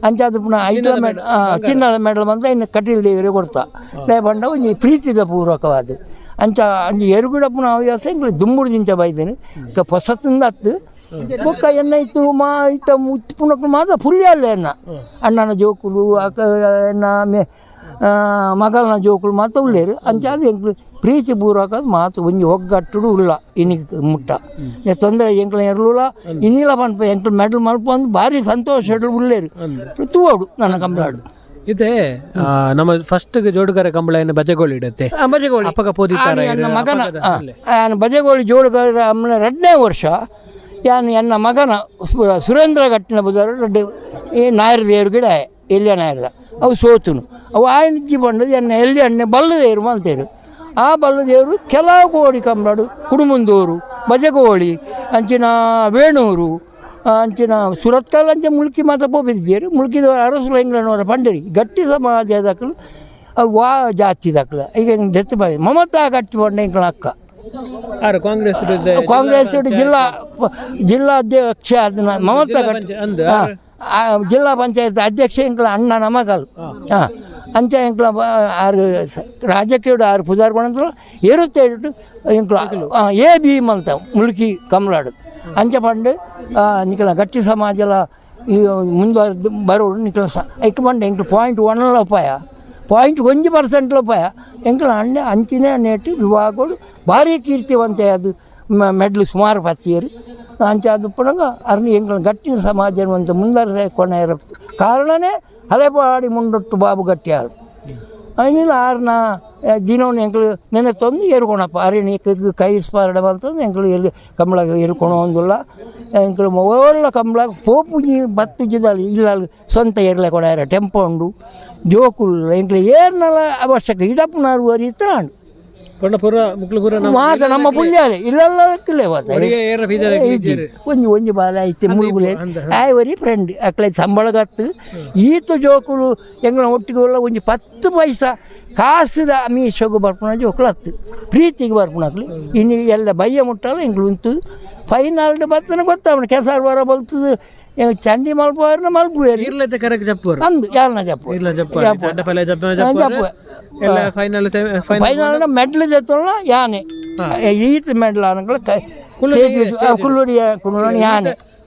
ಅಂಚಾದ ಪುನಃ ಐದು ಮೆಡಲ್ ಚಿನ್ನದ ಮೆಡಲ್ ಬಂದ ಇನ್ನು ಕಟೀಲ್ ದೇವರಿಗೆ ಕೊಡ್ತಾ. ಲೇ ಬಂಡ ಒಂಜಿ ಪ್ರೀತಿದ ಪೂರ್ವಕವಾದ. ಅಂಚ ಅಂಜಿ ಎರುಗುಡ ಪುನಃ ಹವ್ಯಾಸ ಇಂಗ್ಲಿ ದುಂಬುಡು ದಿಂಚ ಬೈದೇನೆ. ಹೊಸತಿಂದ ಹತ್ತು. ಬೊಕ್ಕ ಎನ್ನ ಇತ್ತು ಮಾ ಇತ್ತ ಮುತ್ತು ಪುನಃ ಮಾತ್ರ ಫುಲ್ಲಿ ಅಲ್ಲ ಎನ್ನ ಅಣ್ಣನ ಜೋಕುಲು ಅಕ್ಕ ಎನ್ನ ಮೇ ಆ, ಮಗಲ್ನ ಜೋಕುಲು ಮಾತ ಉಳ್ಳೇರು ಅಂಚಾದ ಎಂಕ್ಲು ಪ್ರೀತಿ ಪೂರ್ವಕ ಮಾತು ಒಂಜಿ ಒಗ್ಗಟ್ಟುಡು ಉಳ್ಳ ಇನಿಗ್ ಮುಟ್ಟ. ತೊಂದರೆ ಎಂಕ್ಲ ಎರ್ಲುಲ ಇನ್ನಿಲ ಪನ್ಪ ಎಂಕ್ಲು ಮೆಡಲ್ ಮಲ್ಪಂದು ಭಾರಿ ಸಂತೋಷ ಉಳ್ಳೇರು ತೂವಡು ನನ್ನ ಕಂಬಳಾಡು. ಇದೆ ನಮ್ಮ ಫಸ್ಟ್ ಜೋಡುಗಾರ ಕಂಬಳ ಏನು ಬಜೆಗೋಳಿ ಇಡತ್ತೆ. ಬಜೆಗೋಳಿ. ಅಪ್ಪಗ ಪೋದಿ ಮಗನ. ಬಜೆಗೋಳಿ ಜೋಡುಗಾರ ಅಮ್ಮನ ಎರಡನೇ ವರ್ಷ. ಯಾನ್ ಎನ್ನ ಮಗನ ಸುರೇಂದ್ರ ಗಟ್ಟಿನ ಬುಧವಾರ ದೊಡ್ಡ ಈ ನಾಯರ್ ದೇವ್ರ ಗಿಡ ಎಲ್ಲಿಯ ನಾಯರ್ದ. ಅವು ಸೋತುನು. ಅವು ಆಯ್ನಿಜ್ಜಿ ಬಂಡದು ಎನ್ನ ಎಲ್ಲಿ ಎಣ್ಣೆ ಬಲ್ಲ ದೇವ್ರು ಮಂತೇರು. ಆ ಬಲ್ಲ ದೇವರು ಕೆಲವು ಕೋಡಿ ಕಂಬಾಡು, ಕುಡುಮುಂದೂರು, ಬಜಗೋಳಿ, ಅಂಚಿನ ವೇಣೂರು, ಅಂಚಿನ ಸುರತ್ಕಲ್ ಅಂಚೆ ಮುಳುಕಿ ಮಾತ್ರ ಪೋಪಿದ್ದೀರು ಮುಳುಕಿದವರು ಅರಸು ಎಂಗ್ಲನವರ ಪಂಡರಿ. ಗಟ್ಟಿ ಸಮಾಜ ದಾಖಲು, ಅವು ವಾ ಜಾತಿ ದಕ್ಕಲ ಈಗ ಹೆಂಗೆ ದೆತ್ತ ಬಾಯಿ ಮಮತಾ ಗಟ್ಟಿ ಬಂಡ ಎಂಕ್ಲ ಅಕ್ಕ. ಕಾಂಗ್ರೆಸ್ ಕಾಂಗ್ರೆಸ್ ಜಿಲ್ಲಾ ಪ- ಜಿಲ್ಲಾ ಅಧ್ಯಕ್ಷ ಮಮತಾ. ಜಿಲ್ಲಾ ಪಂಚಾಯತ್ ಅಧ್ಯಕ್ಷ ಎಂಕ್ಲ ಅಣ್ಣನ ಮಗಲ್ ಹಾಂ. ಅಂಚ ಎಂಕ್ಲ ಬ- ಆರು ರಾಜಕೀಯ ಆರು ಪುಜಾರ್ ಬಂದ್ರು. ಇರುತ್ತೆ ಎಂಕ್ಲ ಎ ಬಿ ಮಲ್ತ ಮುಳುಕಿ ಕಮಲಾಡು. ಅಂಚ ಪಂಡು ನಿಕ್ಲ ಗಟ್ಟಿ ಸಮಾಜಲ ಈ ಮುಂದುವರೆದು ಬರೋಡು ನಿಕ್ಲ ಸ ಐಕ್ ಪಂಡು ಎಂಕ್ಲ ಪಾಯಿಂಟ್ ಒನ್ ಉಪಾಯ ಒಂಜಿ ಪರ್ಸೆಂಟ್ ಉಪಾಯ ಎಂಕ್ಲ ಅಣ್ಣೆ, ಅಂಚಿನ ನೆಟ್ಟು ವಿವಾಹಗಳು ಬಾರಿ ಕೀರ್ತಿವಂತೆ ಅದು ಮ- ಮೆಡ್ಲು ಸುಮಾರು ಪತ್ತಿಯರು ಅಂಚ ಅದು ಪುನಗ ಅರ್ನಿ ಎಂಕ್ಲ ಗಟ್ಟಿನ ಸಮಾಜ ಅಂತ ಮುಂದರ ಕೊನೆಯರ ಕಾರಣನೇ ಹಲೆಪಾಡಿ ಮುಂದೊಟ್ಟು ಬಾಬು ಗಟ್ಟಿಯಾರು ಇನ್ನಿಲ್ಲ ಆರು ನಾ ದಿನವನ್ನು ಎಂಕ್ಳು ನೆನೆ ತಂದು ಏರ್ಕೊಣಪ್ಪ ಅರಣಿ ಕೈ ಸ್ಪಾರಡ ಅಂತಂದು ಎಂಕ್ಳು ಎಲ್ಲಿ ಕಂಬಳಾಗ ಏರ್ಕೊಣ ಒಂದಿಲ್ಲ ಹೆಂಗ್ಳು ಒಳ್ಳೆ ಕಂಬಳಾಗ ಪೋಪು ಬತ್ತು ಜಿದಲ್ಲಿ ಇಲ್ಲ ಸ್ವಂತ ಏರ್ಲೆ ಕೊಡ ಟೆಂಪೌಂಡು ಜೋಕುಲ್ಲ ಹೆಂಗ್ಳು ಏರ್ನಲ್ಲ ಅವಶ್ಯಕ ಇಡಪ್ಪನಾರು ಅರಿ ತಾಂಡು ಪಂಡ ಪುರ ಮುಕ್ಲು ಪುರ ನಮ್ಮ ಮಾತ ನಮ್ಮ ಪುಲ್ಯಾಲೆ ಇಲ್ಲೆಲ್ಲಕ್ಕಿಲ್ಲ ಒಂಜಿ ಒಂಜಿ ಬಾಲ ಐತೆ ಮುಳುಗುಲೆ ಆಯವರಿ ಫ್ರೆಂಡ್ ಅಕ್ಲೆ ಸಂಬಳಗತ್ತು ಈತು ಜೋಕುಲು ಎಂಗ್ಲ ಒಟ್ಟಿಗೆ ಉಳ್ಳ ಒಂಜಿ ಪತ್ತು ಪೈಸ ಕಾಸುದ ಮೀಶೋಗು ಬರ್ಪುನ ಜೋಕುಲು ಹತ್ತು. ಪ್ರೀತಿಗೆ ಬರ್ಪುನಕ್ಲಿ ಇನ್ನು ಎಲ್ಲ ಬಯ್ಯ ಮುಟ್ಟಲ್ಲ ಎಂಗ್ಲು ಉಂತು ಫೈನಲ್ ಬತ್ತನ ಗೊತ್ತಾವಣ ಕೆಸಾರ್ ಬರ ಬಲ್ತದು. ಎಂಗ್ ಚಂಡಿ ಮಲ್ಪುವರ್ನ ಮಲ್ಪುವೇರಿ ಇರ್ಲತ್ತೆ ಕರೆಕ್ಟ್ ಜಪ್ಪುವರು ಅಂದು ಯಾರನ್ನ ಜಪ್ಪು ಇರ್ಲ ಜಪ್ಪ ಅಡ್ಡ ಪಲ್ಯ ಜಪ್ಪ ಜಪ್ಪು ಎಲ್ಲ ಫೈನಲ್ ಫೈನಲ್ ಫೈನಲ್ ಮೆಡ್ಲ್ ಜತ್ತಲ್ಲ ಯಾನೆ ಈತ ಮೆಡ್ಲ್ ಅನ್ನಗಳು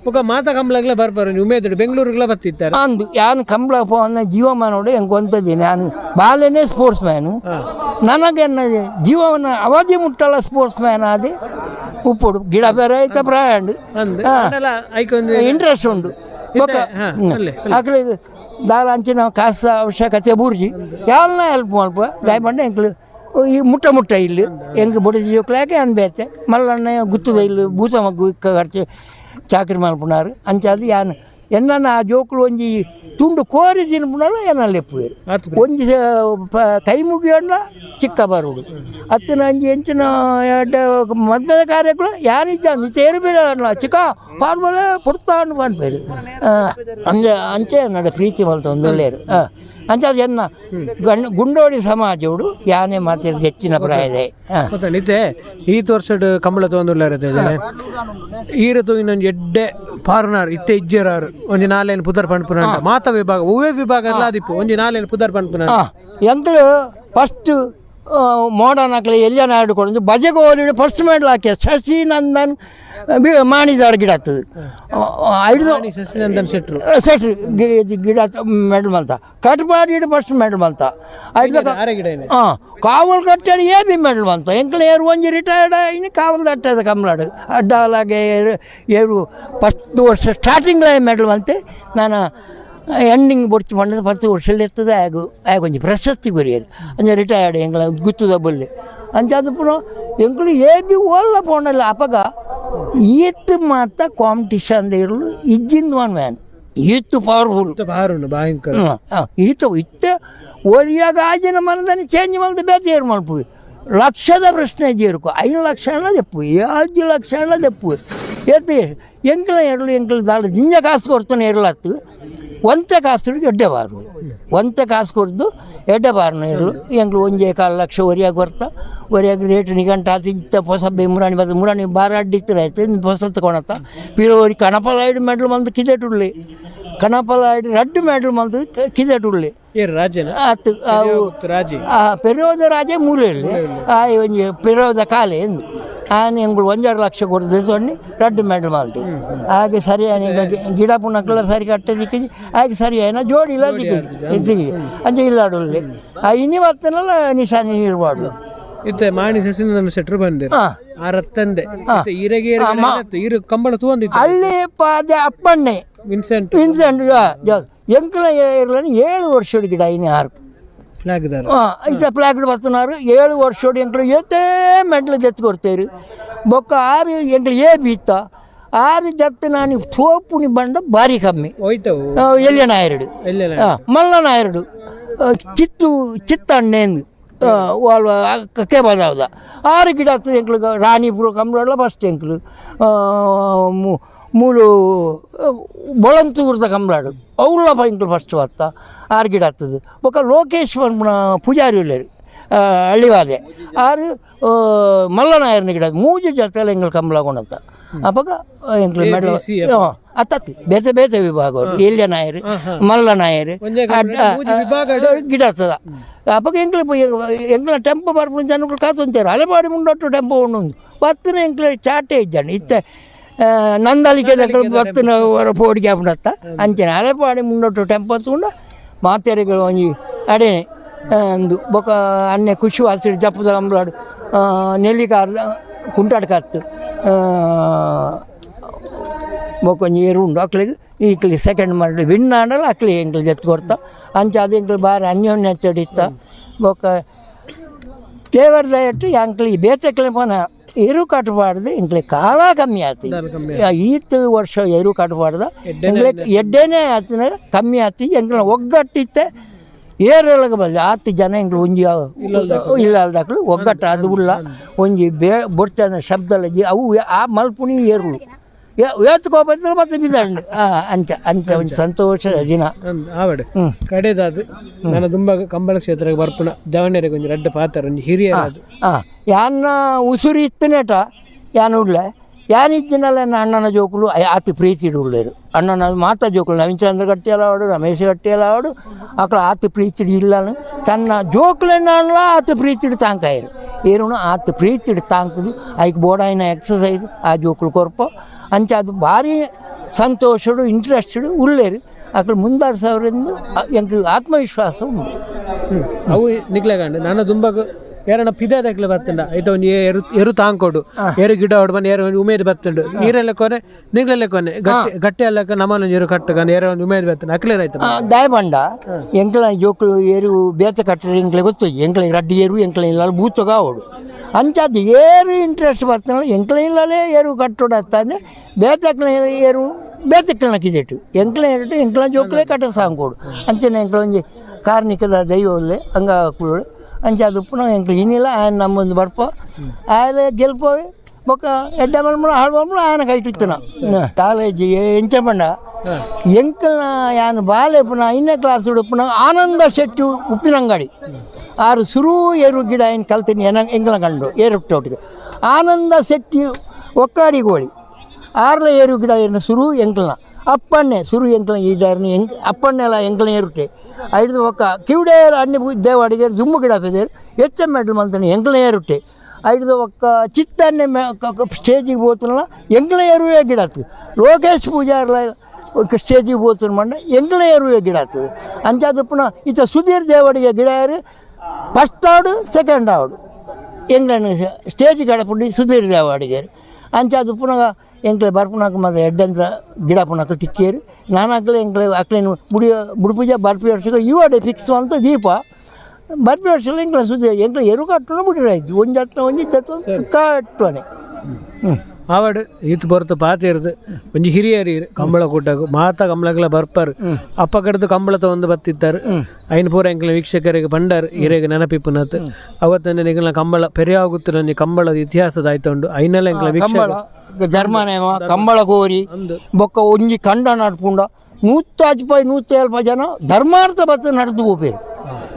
ಕುಲ್ಲುಡಿ ಮಾತ ಕಂಬಳಗ್ಲ ಬರ್ಬಾರ ಉಮೇದುಡು ಬೆಂಗಳೂರಿಗೆಲ್ಲ ಬತ್ತಿದ್ದಾರೆ ಅಂದು ಯಾನು ಕಂಬಳ ಪೋನ ಜೀವಮಾನೋಡು ಹೆಂಗೆ ಗೊಂತದ್ದೀನಿ ನಾನು ಬಾಲ್ಯನೇ ಸ್ಪೋರ್ಟ್ಸ್ ಮ್ಯಾನು ನನಗೆ ಜೀವನ ಅವಧಿ ಮುಟ್ಟಲ್ಲ ಸ್ಪೋರ್ಟ್ಸ್ ಮ್ಯಾನ್ ಆದಿ. ಉಪ್ಪುಡು ಗಿಡ ಬೇರೆ ಅದೆಲ್ಲ ಐಕೊಂದು ಇಂಟ್ರೆಸ್ಟ್ ಉಂಡು. ಬೊಕ ಅಕ್ಲಿ ದಾಲ ಅಂಚಿನ ಕಾಸ ಅವಶ್ಯಕತೆ ಬೂರ್ಜಿ. ಯಾಲ್ನ ಹೆಲ್ಪ್ ಮಲ್ಪ ದಯಮಾಡಿ ಎಂಕ್ಲು ಈ ಮುಟ್ಟ ಮುಟ್ಟ ಇಲ್ಲಿ. ಹೆಂಗೆ ಬುಡದಿ ಜೋಕ್ಲಾಕೆ ಅನ್ಬೇತೆ. ಮಲ್ಲಣ್ಣ ಗುತ್ತದ ಇಲ್ಲಿ ಭೂತ ಮಗ್ಗು ಖರ್ಚು ಚಾಕ್ರಿ ಮಲ್ಪುನಾರು ಅಂಚಾದ ಯಾನ್ ಎನ್ನ ಆ ಜೋಕುಲು ಒಂಜಿ ತುಂಡು ಕೋರಿ ತಿನ್ಪುನಲ್ಲ ಎನ್ನ ಲೆಪ್ಪುವೆರು ಆತು ಒಂಜಿ ಸ- ಪ- ಕೈ ಮುಗಿಯೋಣ ಚಿಕ್ಕ ಬರುಡು ಅತ್ತಿನ ಅಂಜಿ ಎಂಚಿನ ಎಡ್ಡೆ ಮದ್ದ ಕಾರ್ಯಗಳು ಯಾರಿದ್ದ ಅಂದು ತೇರು ಬೇಡ ಚಿಕ್ಕ ಪಾರ್ಮಲೆ ಪುಡ್ತಾಂಡು ಬಂದ್ಪೇರು ಅಂಜ ಅಂಚೆ ನಡ ಪ್ರೀತಿ ಮಲ್ತ ಒಂದು ಒಳ್ಳೆಯರು ಅಂಚ ಅದು ಎನ್ನ? ಗಂಡ ಗುಂಡೋಡಿ ಸಮಾಜೋಡು ಯಾನೆ ಮಾತಿರ ಹೆಚ್ಚಿನ ಪ್ರಾಯದೆ ಹಾಂ. ಮತ್ತೆ ನಿತೆ ಈ ವರ್ಷಡ್ ಕಂಬಳ ತೊಂದರೆ ಇರುತ್ತೆ ಋತು ಇನ್ನೊಂದು ಎಡ್ಡೆ ಪಾರ್ನರ್ ಇತ್ತೆ ಇಜ್ಜರಾರು ಒಂಜಿ ನಾಲೇನು ಪುದರ್ ಪಂಡ್ಪುನ ಮಾತ ವಿಭಾಗ ಹೂವೆ ವಿಭಾಗ ಎಲ್ಲ ಅದಿಪ್ಪು ಒಂಜಿ ನಾಲೇನು ಪುದರ್ ಪಂಡ್ಪುನ ಹಾಂ. ಎಂಕ್ಳು ಫಸ್ಟ್ ಮಾಡರ್ನ್ ಹಾಕಲಿ ಎಲ್ಲ ಆಡಿಕೊಂಡು ಬಜೆಗೆ ಹೋಗಿ ಫಸ್ಟ್ ಮೆಡಲ್ ಹಾಕಿ ಶಶಿ ನಂದನ್ ಮಾಣಿದಾರ ಗಿಡ ಆಗ್ತದೆ. ಐದು ಸೆಟ್ರು ಸೆಟ್ರು ಸೆಟ್ ಗಿಡ ಮೆಡ್ ಅಂತ. ಕಟ್ ಮಾಡಿ ಫಸ್ಟ್ ಮೆಡ್ ಅಂತ. ಐದು ಹಾಂ ಕಾವಲ್ ಕಟ್ಟಿ ಏ ಬಿ ಮೆಡಲ್ ಅಂತ. ಎಂಕಲ್ ಏರು ಒಂಜಿ ರಿಟೈರ್ಡ್ ಇನ್ನು ಕಾವಲ್ ಕಟ್ಟದ ಕಮ್ಲಾಡು ಅಡ್ಡಲಾಗೆ ಏರು ಫಸ್ಟ್ ವರ್ಷ ಸ್ಟಾರ್ಟಿಂಗ್ ಮೆಡಲ್ ಅಂತ. ನಾನು ಎಂಡಿಂಗ್ ಬೊಡ್ಚು ಮಾಡಿದ ಪತ್ತು ವರ್ಷದಲ್ಲಿ ಇರ್ತದೆ. ಆಗು ಆಗ ಒಂಜಿ ಪ್ರಶಸ್ತಿ ಬರೆಯರು ಅಂದರೆ ರಿಟೈರ್ಡ್ ಎಂಗ್ಲ ಗುತ್ತದ ಬಲ್ಲಿ ಅಂಚಾದ ಪುನಃ ಎಂಕ್ಲು ಏ ಬಿ ಓಲ್ಲ ಪೋಣಲ್ಲ ಅಪಗ ಈತ್ ಮಾತ ಕಾಂಪಿಟಿಷನ್ ಇರಲು ಇಜ್ಜಿಂದ ಒನ್ ಮ್ಯಾನ್ ಈತ್ ಪವರ್ಫುಲ್ ಭಯಂಕರ. ಈತ ಇತ್ತ ಒರಿಯಾಗ ಆಜಿನ ಮನದಲ್ಲಿ ಚೇಂಜ್ ಮಾಡಿದ ಏರ್ ಮಲ್ಪು ಲಕ್ಷದ ಪ್ರಶ್ನೆ ಜೇರುಕು ಐದು ಲಕ್ಷ ತೆಪ್ಪು ಐದು ಲಕ್ಷ ಎಲ್ಲ ತೆಪ್ಪು ಎಂಗಳ ಎಂಕಲ ಎಂಗಳ ದಾಳ ಜಿಂಜ ಕಾಸು ಕೊಡ್ತಾನೆ ಇರಲತ್ತು ಒಂತೆ ಕಾಸು ಎಡ್ಡೆ ಬಾರು. ಒಂತೆ ಕಾಸು ಕೊಡ್ದು ಎಡ್ಡೆ ಬಾರ್ನ ಎರಲು ಎಂಕ್ಲು ಒಂಜೆ ಕಾಲು ಲಕ್ಷ ಒರಿಯಾಗಿ ಬರ್ತಾ. ಒರಿಯಾಗಿ ರೇಟ್ ನಿಗಂಟ ಆತ ಇತ್ತ ಹೊಸ ಬೇ ಮುರಾಣಿ ಬರ್ತದೆ ಮುರಾಣಿ ಬಾರ ಆಯ್ತು ಹೊಸ ತಗೊಳತ್ತ ಪಿರೋರಿ ಕಣಪಲ ಐಡು ಮೆಡ್ಲು ಬಂದು ಕಿದೆಟುಳ್ಳಿ ಕಣಪಲ ಐಡು ರಡ್ಡು ಮೆಡ್ಲು ಬಂದು ಕಿದೆಟುಳ್ಳಿ ಆತು ಅವು ರಾಜಿ? ಆ ಪೆರೋದ ರಾಜೆ ಮೂಲೆಯಲ್ಲಿ. ಪೆರೋದ ಕಾಲೆ ಎಂದು. ಆನೆ ಒಂದೆರಡು ಒಂಜಾರು ಲಕ್ಷ ಕೊಡ್ತದೆ ಸೊನ್ನೆ ರಡ್ಡು ಮೆಡಲ್ ಮಾಲ್ತು ಹಾಗೆ ಸರಿಯಾಗಿ ಗಿಡ ಪುನಕ್ಕೆಲ್ಲ ಸರಿ ಕಟ್ಟದಿಕ್ಕೆ ಹಾಗೆ ಆಯ್ನ ಜೋಡಿ ಇಲ್ಲ ದಿಕ್ಕಿಗೆ ಇಲ್ಲ ಇಲ್ಲಾಡುಲ್ಲಿ ಆ ಇನ್ನಿ ಬರ್ತನಲ್ಲ ನಿಶಾನೆ ಇರಬಾರ್ದು ಇತ್ತೆ ಮಾಣಿ ಸಸಿನ ಶೆಟ್ರು ಬಂದಿರು ಆ ಆರ ತಂದೆ ಈರಗೇರಿ ಈರು ಕಂಬಳ ತೂಂದಿತ್ತು ಅಲ್ಲಿ ಪಾದೆ ಅಪ್ಪಣ್ಣೆ. ವಿನ್ಸೆಂಟ್. ವಿನ್ಸೆಂಟ್ ಎಂಕಲ ಇರಲಿ ಏಳು ವರ್ಷದ ಗಿಡ ಇನ್ನು ಆರು ಫ್ಲಾಗ್ ಇತ್ತ ಪ್ಲಾಕೆಟ್ ಬರ್ತನಾರು ಏಳು ವರ್ಷೋಡು ಎಂಕ್ಳು ಏತೇ ಮೆಡ್ಲ್ ಜತ್ ಕೊಡ್ತೇರು ಬೊಕ್ಕ ಆರು ಎಂಕ್ಳು ಏ ಬೀತ ಆರು ಜತ್ತು ನಾನು ತೋಪುನಿ ಬಂಡ ಭಾರಿ ಕಮ್ಮಿ. ಎಲ್ಲಿಯ ನಾಯರಡು. ಮಲ್ಲ ನಾಯರಡು. ಚಿತ್ತು ಚಿತ್ತಣ್ಣೆಂದು ವಾಲ್ವ ಕೆ ಬದಾವ್ದ ಆರು ಗಿಡ ಆಗ್ತದೆ ಎಂಕ್ಳು ರಾಣಿಪುರ ಕಂಬಳ ಫಸ್ಟ್ ಎಂಕ್ಳು. ಮೂಲು ಬೊಳಂತೂರ್ದ ಕಂಬ್ಲಾಡು ಅವ್ಲ ಪೈಂಟ್ಲು ಫಸ್ಟ್ ಬತ್ತ ಆರು ಗಿಡ ಆಗ್ತದೆ. ಲೋಕೇಶ್ ಲೋಕೇಶ್ವರ್ ಪೂಜಾರಿ ಉಳ್ಳೇರು ಹಳ್ಳಿವಾದೆ. ಆರು ಮಲ್ಲನಾಯರ್ನ ಗಿಡ ಮೂಜು ಜೊತೆಲ್ಲ ಎಂಗ್ಳು ಕಂಬಳ ಕೊಂಡತ್ತ ಅವಾಗ ಎಂಕ್ಳು ಮೆಡಲ್ ಅತ್ತತ್ತಿ. ಬೇತೆ ಬೇತೆ ವಿಭಾಗ ಎಲ್ಯ ನಾಯರು ಮಲ್ಲ ನಾಯರು ಗಿಡ ಆಗ್ತದ. ಅವಾಗ ಎಂಕ್ಲ ಎಂಕ್ಲ ಟೆಂಪೋ ಬರ್ಬೋದು ಜನಗಳು ಕಾತೊಂತಾರೆ ಅಲೆಬಾಡಿ ಮುಂಡೊಟ್ಟು ಟೆಂಪೋ ಉಂಡು ಬತ್ತನೆ ಎಂಕ್ಲೆ ಚಾಟೆ ಇದ್ದಾನೆ ಇತ್ತ ನಂದಲಿಕೆ ಬತ್ತನ ಹೊರ ಪೋಡಿಗೆ ಹಾಕೊಂಡತ್ತ ಅಂಚನೆ ಅಲೆಪಾಡಿ ಮುಂಡೊಟ್ಟು ಟೆಂಪೋ ತಗೊಂಡ ಮಾತೆರೆಗಳು ಒಂಜಿ ಆ, ಅಂದು ಬೊಕ ಅನ್ನೆ ಖುಷಿ ವಾಸಿಡ್ ಜಪ್ಪದ ಅಂಬ್ಲಾಡು ನೆಲ್ಲಿಕಾರ್ದ ಕುಂಟಾಡ್ ಕತ್ತು ಬೊಕೊಂಜಿ ಏರು ಉಂಡು ಅಕ್ಲಿಗೆ ಈಕ್ಲಿ ಸೆಕೆಂಡ್ ಮಾಡಿ ವಿನ್ ಆಡಲ್ಲ ಅಕ್ಲಿ ಎಂಕ್ಲಿ ಜತ್ ಕೊಡ್ತಾ. ಅಂಚ ಅದು ಎಂಕ್ಲಿ ಬಾರಿ ಅನ್ಯೋನ್ಯ ತಡಿತ್ತ ಬೊಕ ದೇವರ ಇಟ್ಟು ಎಂಕ್ಲಿ ಬೇತೆಕ್ಲಿ ಪನ ಎರು ಕಟ್ಟಬಾರ್ದು ಎಂಕ್ಲಿ ಕಾಲ ಕಮ್ಮಿ ಆಯ್ತು. ಈತ್ ವರ್ಷ ಎರು ಕಟ್ಟಬಾರ್ದು ಎಂಕ್ಲಿ ಎಡ್ಡೇನೆ ಆತನ ಕಮ್ಮಿ ಆತಿ ಎಂಗ್ಲ ಒಗ್ಗಟ್ಟಿತ್ತೆ ಏರೊಳಗೆ ಬಲ್ಲ ಹತ್ತು ಜನ ಇಂಗ್ಲು ಒಂಜಿ ಇಲ್ಲ ಅಲ್ದಾಕ್ಲು ಒಗ್ಗಟ್ಟು ಅದು ಉಲ್ಲ ಒಂಜಿ ಬೇ ಬೊಡ್ತನ ಶಬ್ದಲ ಅವು ಆ ಮಲ್ಪುಣಿ ಏರುಳು ಏತ್ಕೋಬಂದ್ರೆ ಮತ್ತೆ ಬಿದಂಡು ಅಂಚ ಅಂಚ ಒಂದು ಸಂತೋಷದ ದಿನ. ಆವಡ್. ಕಡೆದಾದು ನಾನು ತುಂಬ ಕಂಬಳ ಕ್ಷೇತ್ರಕ್ಕೆ ಬರ್ಪುನ ದವಣೆರೆಗೆ ಒಂದು ರಡ್ಡ ಪಾತ್ರ ಒಂಜಿ ಹಿರಿಯ ಹಾಂ ಯಾನ್ನ ಉಸುರಿ ಇತ್ತನೇಟ ಯಾನು ಉಡ್ಲೆ ಯಾನ್ ಇದ್ದಿನಲ್ಲ ನನ್ನ ಅಣ್ಣನ ಜೋಕುಲು ಆತಿ ಆತು ಪ್ರೀತಿ ಉಳ್ಳೇರು ಅಣ್ಣನ ಮಾತಾ ಜೋಕುಲು ನವೀನ್ ಚಂದ್ರ ಗಟ್ಟಿ ಎಲ್ಲ ಆಡು ರಮೇಶ್ ಗಟ್ಟಿಯಲ್ಲ ಆಡು ಅಕ್ಳ ಆತು ಪ್ರೀತಿ ಇಲ್ಲನು ತನ್ನ ಜೋಕುಲನ್ನ ಆತು ಪ್ರೀತಿ ತಾಂಕಾಯರು ಏನು ಆತು ಪ್ರೀತಿ ತಾಂಕದು ಐಕ್ ಬೋಡಾಯಿನ ಎಕ್ಸಸೈಸ್ ಆ ಜೋಕುಲು ಕೊರ್ಪ ಅಂಚ ಅದು ಭಾರಿ ಸಂತೋಷಡು ಇಂಟ್ರೆಸ್ಟೆಡ್ ಉಳ್ಳೇರು. ಅಕ್ಳು ಮುಂದಾರು ಸಾವಿರದಿಂದ ಆತ್ಮವಿಶ್ವಾಸ ಉಂಟು. ಅವು ನಿಕ್ಲೆಗಂಡು. ನಾನು ದುಂಬಗ ಯಾರನ್ನ ಪಿದಾದಕ್ಲೆ ಬತ್ತಂಡ ಐತ ಒಂಜಿ ಎರು ಎರು ತಾಂಕೊಡು. ಎರು ಗಿಡ ಹೊಡ್ ಬಂದು ಎರು ಒಂಜಿ ಉಮೇದ್ ಬತ್ತಂಡು ನೀರೆಲ್ಲ ಕೊನೆ ನಿಗ್ಲೆಲ್ಲ ಕೊನೆ. ಗಟ್ಟಿ ಗಟ್ಟಿ ಅಲ್ಲಕ ನಮ್ಮನ್ನು ಎರು ಕಟ್ಟಗಂಡು ಎರು ಒಂದು ಉಮೇದ್ ಬತ್ತಂಡು ಅಕ್ಲೇರ್ ಆಯ್ತು ದಯಬಂಡ ಎಂಕ್ಲ ಜೋಕುಲು ಏರು ಬೇತ ಕಟ್ಟರೆ ಎಂಕ್ಲೆ ಗೊತ್ತು? ಎಂಕ್ಲ ರಡ್ಡಿ ಏರು ಎಂಕ್ಲ ಇಲ್ಲ ಬೂತಗ ಅವಡು ಅಂಚದ್ದು ಏರು ಇಂಟ್ರೆಸ್ಟ್ ಬರ್ತನಲ್ಲ ಎಂಕ್ಲ ಇಲ್ಲಲೇ ಏರು ಕಟ್ಟೋಡು ಅಂದ್ರೆ ಬೇತಕ್ಲ ಏರು ಬೇತಕ್ಕಳಕ್ಕಿದೆಟ್ಟು ಎಂಕ್ಲ ಇಟ್ಟು ಎಂಕ್ಲ ಜೋಕ್ಲೆ ಕಟ್ಟ ಸಾಂಕೋಡು ಅಂಚನೆ ಎಂಕ್ಲ ಒಂಜಿ ಕಾರ್ಣಿಕದ ದೈವಲ್ಲೇ ಹಂಗ ಕೂಡು ಅಂಚ ಅದು ಪುನಃ ಎಂಕ್ಲ ಇನ್ನಿಲ್ಲ ಆಯನ ನಮ್ಮೊಂದು ಬರ್ಪ ಆಯನ ಗೆಲ್ಪ ಬೊಕ್ಕ ಎಡ್ಡ ಮಲ್ಮಳ ಹಾಳು ಮಲ್ಮಳ ಆಯನ ಕೈಟಿತ್ತನ ಕಾಲೇಜ್ ಎಂಚ ಬಂಡ ಎಂಕಲ್ನ ಯಾನು ಬಾಲೆ ಪುನಃ ಇನ್ನೇ ಕ್ಲಾಸ್ ಪುನಃ ಆನಂದ ಶೆಟ್ಟಿ ಉಪ್ಪಿನಂಗಡಿ ಆರು ಸುರು ಏರು ಗಿಡ ಏನು ಕಲ್ತೀನಿ ಏನ ಎಂಗ್ಲ ಕಂಡು ಏರುಟ್ಟೊಟ್ಟಿಗೆ ಆನಂದ ಶೆಟ್ಟಿ ಒಕ್ಕಾಡಿ ಗೋಳಿ ಆರ್ಲ ಏರು ಗಿಡ ಏನು ಸುರು ಎಂಕ್ಲನ ಅಪ್ಪಣ್ಣೆ ಸುರು ಎಂಕ್ಲ ಈಡಾರ್ನಿ ಎಂಕ್ ಅಪ್ಪಣ್ಣೆಲ್ಲ ಎಂಕ್ಲ ಏರುಟ್ಟೆ ಐದು ಒಕ್ಕ ಕಿವಿಡೇರು ಅನ್ನ ದೇವ ಅಡಿಗೆರು ಜುಮ್ಮು ಗಿಡಾಪಿದೇರು ಎಚ್ಚ ಮೆಟ್ಲು ಮಂತಾನೆ ಎಂಗ್ಲೇರುಟ್ಟೆ ಐದು ಒಕ್ಕ ಚಿತ್ತನ್ನೇ ಸ್ಟೇಜಿಗೆ ಹೋತನಲ್ಲ ಗಿಡ ಗಿಡಾತು ಲೋಕೇಶ್ ಪೂಜಾರ್ಲ ಸ್ಟೇಜಿಗೆ ಹೋತನ ಮಂಡ ಎಂಗ್ಲೇರುವೆ ಗಿಡಾತು ಅಂಚಾದಪ್ಪನ ಈತ ಸುಧೀರ್ ದೇವಡಿಗೆ ಗಿಡಾರು ಫಸ್ಟ್ ಆಡು ಸೆಕೆಂಡ್ ಆಡು ಎಂಗ್ಲೆಂಡ್ ಸ್ಟೇಜ್ ಗಡಪುಂಡಿ ಸುಧೀರ್ ದೇವ ಅಡಿಗೆರು ಅಂಚಾದ ಎಂಕ್ಲೆ ಬಾರ್ಪುನಾಕ ಮಾದ ಎಡ್ಡೆಂತ ಗಿಡ ಪುನಾಕ ತಿಕ್ಕೇರು ನಾನು ಆಗ್ಲೇ ಎಂಕ್ಲೆ ಅಕ್ಲೇನು ಮುಡಿಯ ಬುಡುಪುಜ ಬರ್ಪಿ ವರ್ಷಕ್ಕೆ ಇವಾಡೆ ಫಿಕ್ಸ್ ಅಂತ ದೀಪ ಬರ್ಪಿ ವರ್ಷಲ್ಲ ಎಂಕ್ಲೆ ಸುದ್ದಿ ಎಂಕ್ಲೆ ಎರು ಕಟ್ಟೋಣ ಬಿಡಿರಾಯ್ತು ಒಂದು ಹತ್ತು ಒಂಜಿ ಜತ್ತು ಕಟ್ಟೋಣೆ ಹ್ಞೂ ಆವಡ್ ಈತ್ ಬರುತ್ತ ಪಾತೆ ಇರ್ದು. ಒಂಜಿ ಹಿರಿಯರಿ ಕಂಬಳ ಕೂಟಕು ಮಾತ ಕಂಬಳಗಳ ಬರ್ಪಾರು. ಅಪ್ಪ ಕಡ್ದು ಕಂಬಳ ತಗೊಂಡು ಬತ್ತಿತ್ತಾರೆ. ಐನ್ ಪೂರ ಎಂಕಲ ವೀಕ್ಷಕರಿಗೆ ಬಂಡಾರ್ ಹಿರೇಗ ನೆನಪಿಪ್ಪುನತ್ ಅವತ್ತಂದ ನಿಗಲ ಕಂಬಳ ಪೆರಿಯಾಗುತ್ತು ನನಗೆ ಕಂಬಳದ ಇತಿಹಾಸದ ಆಯ್ತುಂಡು. ಐನಲ್ಲ ಎಂಕಲ ವೀಕ್ಷಕ ಧರ್ಮನೇಮ ಕಂಬಳ ಕೋರಿ ಬೊಕ್ಕ ಒಂಜಿ ಕಂಡ ನಡ್ಪುಂಡ. ನೂತ್ತ ಪಾಯಿ ನೂತ್ತ ಎಲ್ಪ ಜನ ಧರ್ಮಾರ್ಥ ಬತ್ತ ನಡೆದು ಹೋಗ್ಬೇಕು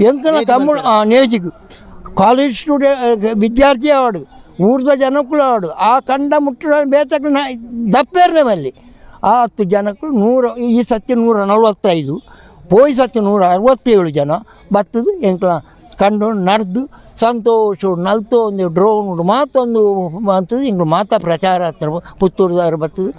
ಎಂಕಲ ಕಂಬಳ ನೇಜಿಗೆ. ಕಾಲೇಜ್ ಸ್ಟೂಡೆಂಟ್ ವಿದ್ಯಾರ್ಥಿ ಆಡು ಊರ್ದ ಜನಕ್ಕೂ ಆ ಕಂಡ ಮುಟ್ಟ ಬೇತಕ್ಕೆ ದಪ್ಪೇರ್ನೆ ಬಲ್ಲಿ. ಆ ಹತ್ತು ಜನಕ್ಕೂ ನೂರ, ಈ ಸತ್ಯ ನೂರ ನಲವತ್ತೈದು ಪೋಯಿ ಸತ್ಯ ನೂರ ಅರವತ್ತೇಳು ಜನ ಬತ್ತದು ಎಂಕ್ಲ ಕಂಡು ನಡೆದು ಸಂತೋಷ ನಲ್ತು ಒಂದು ಡ್ರೋನ್ ಉಂಡು ಮಾತೊಂದು ಅಂತದ್ದು ಇಂಗ್ಳು ಮಾತಾ ಪ್ರಚಾರ ಆಗ್ತಾರೆ ಪುತ್ತೂರ್ದವ್ರು ಬರ್ತದೆ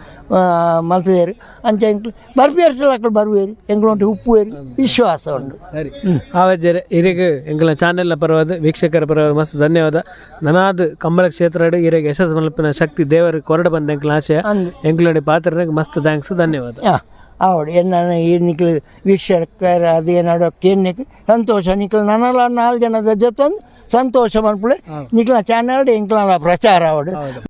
ಮಲ್ತದೇರು ಅಂತ ಎಂಕ್ಲು ಬರ್ಬೇರ್ಸಲ್ಲ ಅಕ್ಕಳು ಬರುವೇರು ಉಪ್ಪು ಉಪ್ಪುವೇರು ವಿಶ್ವಾಸ ಉಂಟು. ಸರಿ. ಆವಜ್ಜರೆ ಇರಿಗೆ ಎಂಕಲ ಚಾನೆಲ್ನ ಪರವಾದ ವೀಕ್ಷಕರ ಪರವಾದ ಮಸ್ತ್ ಧನ್ಯವಾದ. ನನಾದ ಕಂಬಳ ಕ್ಷೇತ್ರ ಹಿರೇಗ ಯಶಸ್ ಮಲ್ಪಿನ ಶಕ್ತಿ ದೇವರ ಕೊರಡ ಬಂದ ಎಂಕಲ ಆಶಯ. ಅಂದ್ ಎಂಕ್ಲಡಿ ಪಾತ್ರನಿಗೆ ಮಸ್ತ್ ಥ್ಯಾಂಕ್ಸ್ ಧನ್ಯವಾದ. ಎನ್ನ ಈ ನಿಕ್ಲು ವೀಕ್ಷಕರ ಅದು ಏನಾಡೋ ಕೇನ್ನಿಕ್ ಸಂತೋಷ ನಿಕ್ಲು ನನ್ನಲ್ಲ ನಾಲ್ಕು ಜನದ ಜೊತೆ ಸಂತೋಷ ಮಾಡ್ಬಿಳೆ. ನಿಕ್ಲ ಚಾನಲ್ ಇಂಕ್ಲ ಪ್ರಚಾರ ಆವಡು